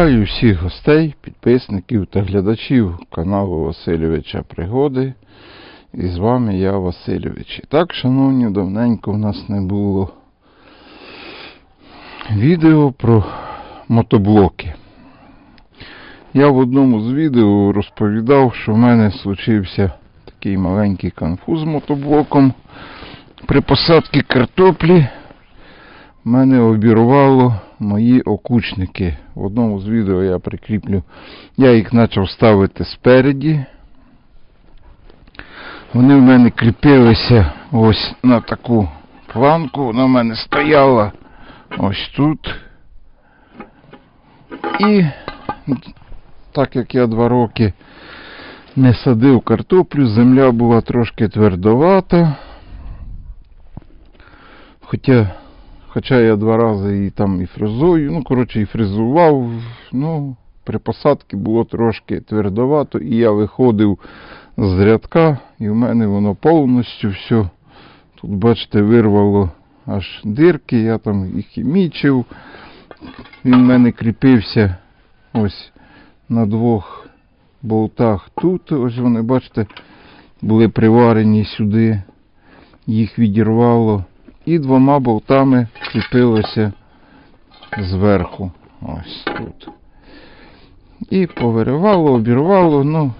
Вітаю всіх гостей, підписників та глядачів каналу Васильовича Пригоди. І з вами я Васильович. І так, шановні, давненько в нас не було відео про мотоблоки. Я в одному з відео розповідав, що в мене случився такий маленький конфуз з мотоблоком. При посадці картоплі мене обірвало мої окучники. В одному з відео я прикріплю. Я їх почав ставити спереді. Вони в мене кріпилися ось на таку планку. Вона в мене стояла ось тут. І так як я два роки не садив картоплю, земля була трошки твердовата. Хоча Хоча я два рази її там і фрезою, ну, коротше, і фрезував, ну, при посадці було трошки твердовато, і я виходив з рядка, і в мене воно повністю все. Тут, бачите, вирвало аж дирки, я там і мічив. Він в мене кріпився ось на двох болтах тут. Ось вони, бачите, були приварені сюди, їх відірвало і двома болтами кріпилося зверху. Ось тут. І повиривало, обірвало, ну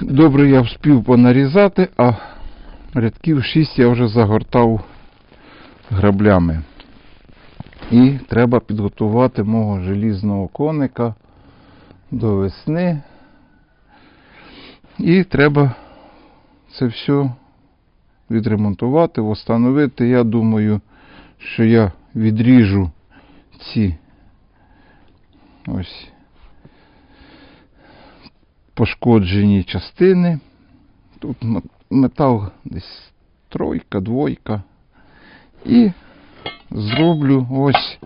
добре я вспів понарізати, а рядків 6 я вже загортав граблями. І треба підготувати мого желізного коника до весни. І треба це все відремонтувати, встановити. Я думаю, що я відріжу ці ось пошкоджені частини. Тут метал десь тройка, двойка. І зроблю ось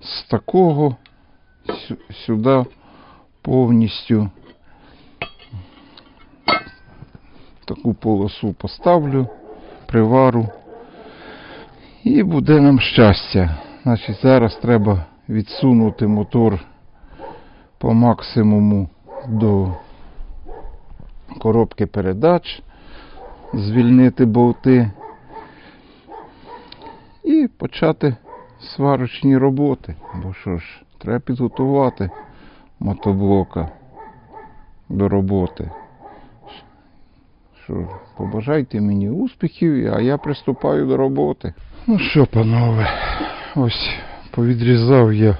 з такого сюди повністю таку полосу поставлю привару. І буде нам щастя. Значить, Зараз треба відсунути мотор по максимуму до коробки передач, звільнити болти і почати сварочні роботи. Бо що ж, треба підготувати мотоблока до роботи. Що побажайте мені успіхів, а я приступаю до роботи. Ну що, панове, ось повідрізав я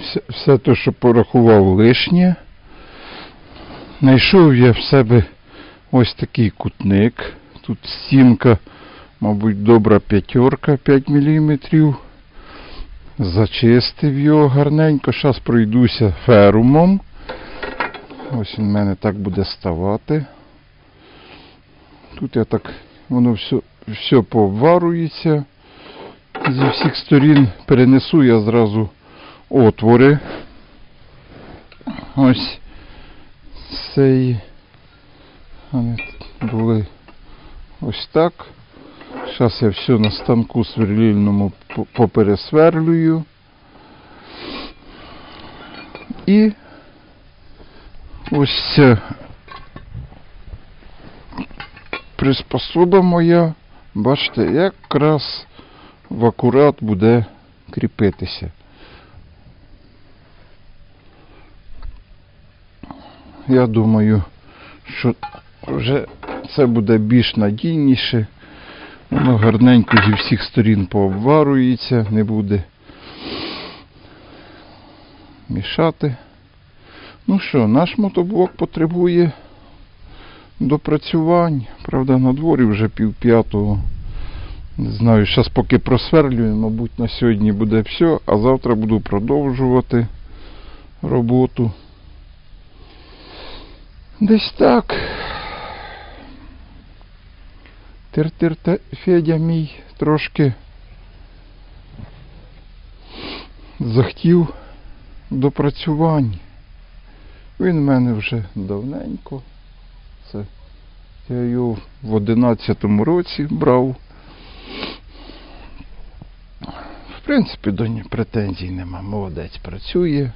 все, все те, що порахував лишнє. Знайшов я в себе ось такий кутник. Тут стінка, мабуть, добра п'ятерка 5 мм. Зачистив його гарненько. Зараз пройдуся ферумом. Ось він в мене так буде ставати. Тут я так, воно все все пообварується. Зі всіх сторін перенесу я зразу отвори. Ось цей. Вони були ось так. Зараз я все на станку сверлільному попересверлюю. І ось ця приспособа моя, бачите, якраз в акурат буде кріпитися. Я думаю, що вже це буде більш надійніше. Воно гарненько зі всіх сторін пообварується, не буде мішати. Ну що, наш мотоблок потребує допрацювань. Правда, на дворі вже пів п'ятого. Не знаю, зараз поки просверлюю, мабуть, на сьогодні буде все, а завтра буду продовжувати роботу. Десь так. Тир-тир Федя мій трошки захотів допрацювань. Він в мене вже давненько. Це я його в 11 році брав. В принципі, до нього претензій нема. Молодець працює.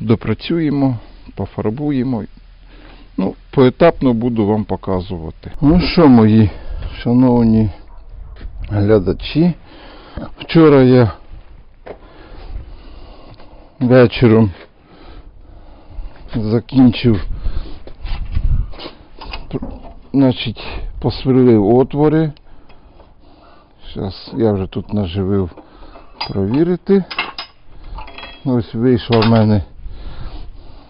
Допрацюємо, пофарбуємо. Ну, поетапно буду вам показувати. Ну що, мої шановні глядачі, вчора я вечором закінчив, значить, посверлив отвори. Зараз я вже тут наживив провірити. Ось вийшла в мене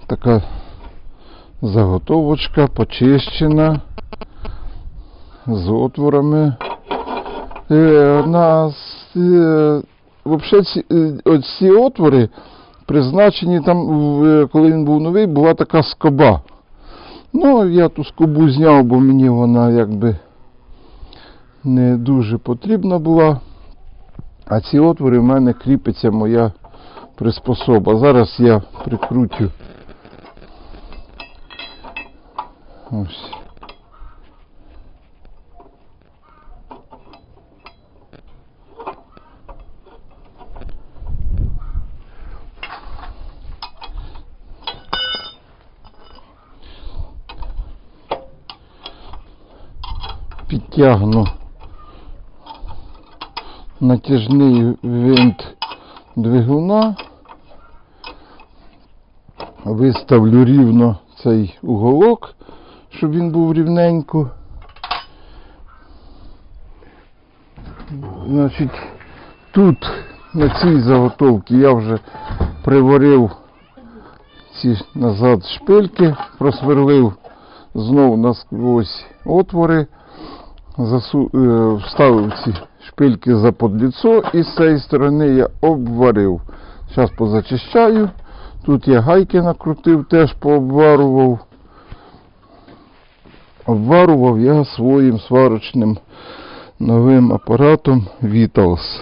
така заготовочка почищена з отворами. Е, на, е, вообще ці, е, отвори призначені там, коли він був новий, була така скоба. Ну, я ту скобу зняв, бо мені вона якби не дуже потрібна була. А ці отвори в мене кріпиться моя приспособа. Зараз я прикрутю. Ось. Підтягну натяжний винт двигуна. Виставлю рівно цей уголок, щоб він був рівненько. Значить, тут на цій заготовці я вже приварив ці назад шпильки, просверлив знову насквозь отвори, засу... е, вставив ці шпильки за подліцо і з цієї сторони я обварив. Зараз позачищаю. Тут я гайки накрутив, теж пообварував. Обварував я своїм сварочним новим апаратом Vitals.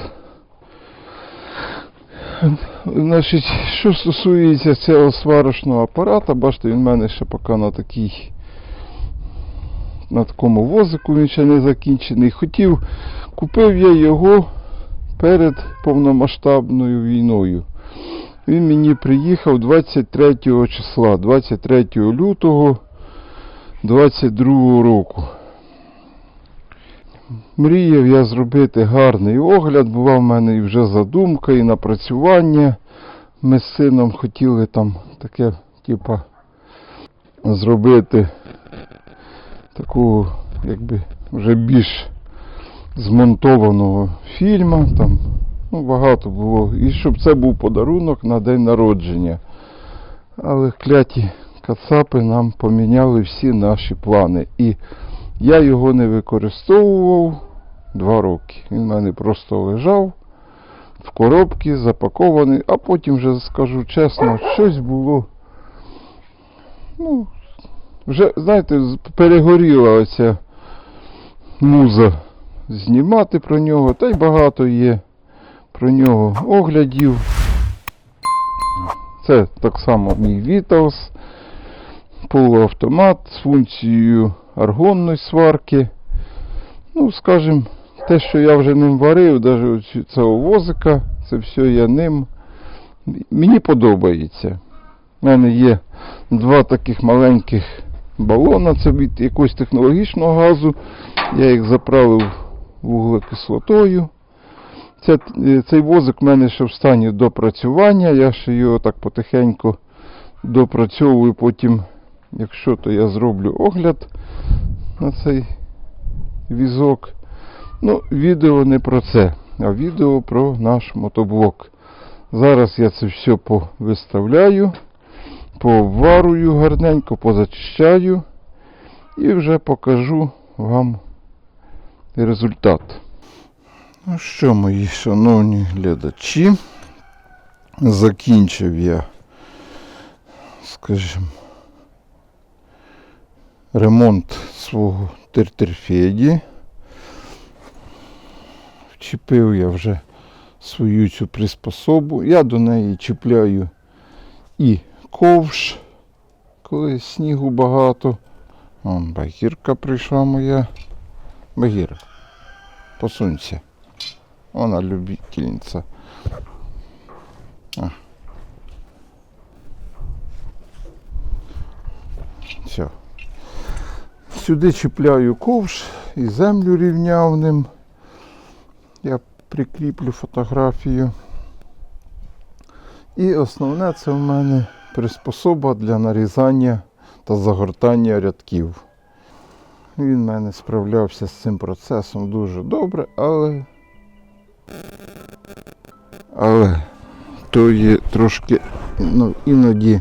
Значить, що стосується цього сварочного апарата, бачите, він в мене ще поки на такій на такому возику він ще не закінчений. Хотів, купив я його перед повномасштабною війною. Він мені приїхав 23 числа, 23 лютого 22 року. Мріяв я зробити гарний огляд, була в мене і вже задумка, і напрацювання. Ми з сином хотіли там таке, типа, зробити таку, якби, вже більш змонтованого фільму. Там, ну, багато було. І щоб це був подарунок на день народження. Але кляті кацапи нам поміняли всі наші плани. І я його не використовував два роки. Він в мене просто лежав в коробці, запакований, а потім вже скажу чесно, щось було. Ну, вже, знаєте, перегоріла оця муза знімати про нього, та й багато є про нього оглядів. Це так само мій Vitals, полуавтомат з функцією аргонної сварки. Ну, скажімо, те, що я вже ним варив, навіть цього возика, це все я ним. Мені подобається. У мене є два таких маленьких балона, це від якогось технологічного газу. Я їх заправив вуглекислотою. Е, цей возик в мене ще в стані допрацювання. Я ще його так потихеньку допрацьовую. Потім, якщо то я зроблю огляд на цей візок. Ну, відео не про це, а відео про наш мотоблок. Зараз я це все повиставляю, пообварую гарненько, позачищаю і вже покажу вам результат. Ну що, мої шановні глядачі, закінчив я, скажімо, ремонт свого тертерфеді. Вчепив я вже свою цю приспособу. Я до неї чіпляю і ковш, коли снігу багато. Вон багірка прийшла моя. Багіра, посунься. Вона любительниця. Все. Сюди чіпляю ковш і землю рівнявним. Я прикріплю фотографію. І основне це в мене приспособа для нарізання та загортання рядків. Він в мене справлявся з цим процесом дуже добре, але. Але то є трошки ну, іноді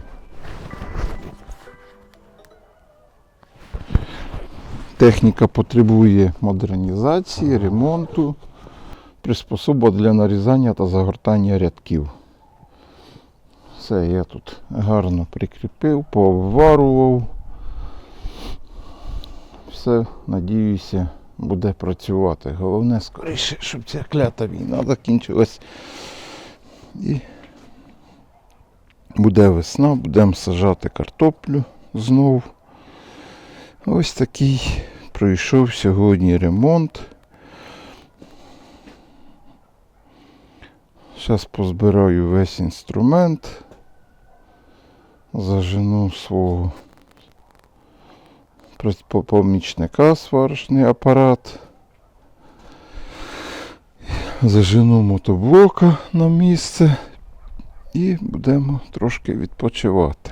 техніка потребує модернізації, ремонту, приспособа для нарізання та загортання рядків. Все, я тут гарно прикріпив, пообварував. Все, надіюся, буде працювати. Головне скоріше, щоб ця клята війна закінчилась. І буде весна, будемо сажати картоплю знов. Ось такий пройшов сьогодні ремонт. Зараз позбираю весь інструмент, зажену свого помічника сварочний апарат. Зажену мотоблока на місце і будемо трошки відпочивати.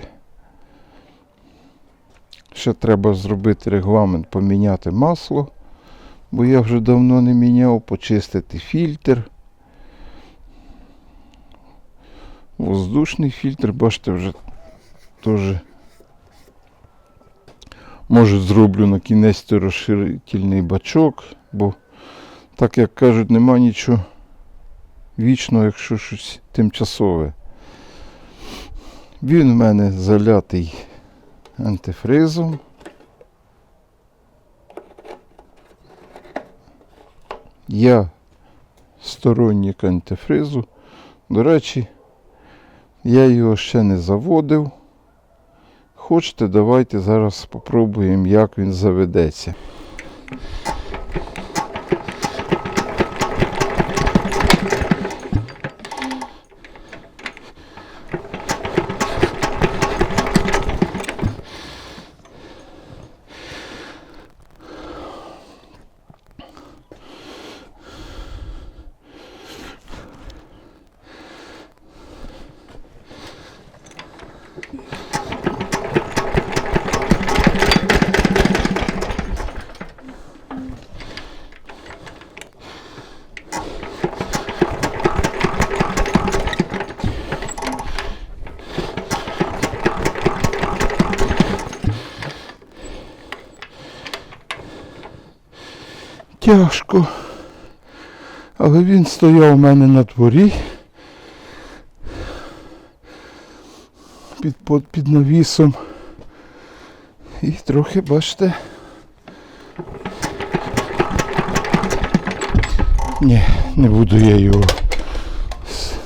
Ще треба зробити регламент, поміняти масло, бо я вже давно не міняв, почистити фільтр. Воздушний фільтр, бачите, вже теж може зроблю на кінець розширительний бачок, бо, так як кажуть, нема нічого вічного, якщо щось тимчасове. Він в мене залятий антифризом. Я сторонник антифризу. До речі, я його ще не заводив. Хочете, давайте зараз спробуємо, як він заведеться. Тяжко. Але він стояв у мене на дворі. Під, під, під навісом. І трохи, бачите. Ні, не буду я його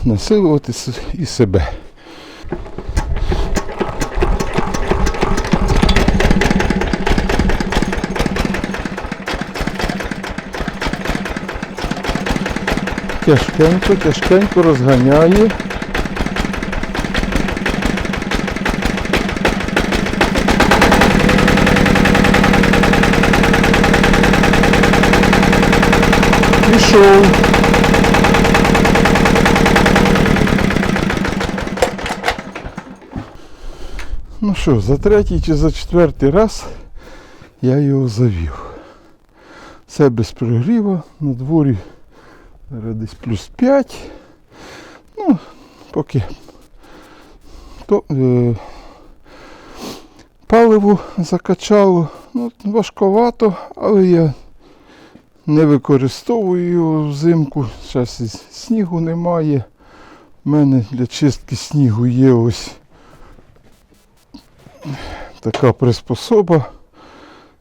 насилувати і себе. Тяжкенько, тяжкенько розганяє. Пішов. Ну що, за третій чи за четвертий раз я його завів. Це без прогріва, на дворі десь плюс 5. Ну, поки то, е, паливо закачало. Ну, важковато, але я не використовую його взимку. Зараз і снігу немає. У мене для чистки снігу є ось така приспособа.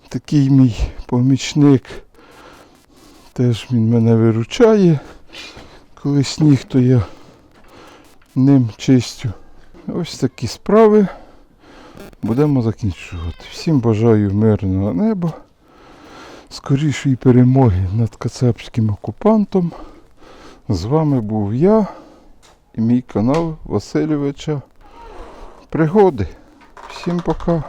Такий мій помічник. Теж він мене виручає. Коли сніг, то я ним чистю. Ось такі справи. Будемо закінчувати. Всім бажаю мирного неба, скорішої перемоги над кацапським окупантом. З вами був я і мій канал Васильовича Пригоди. Всім пока.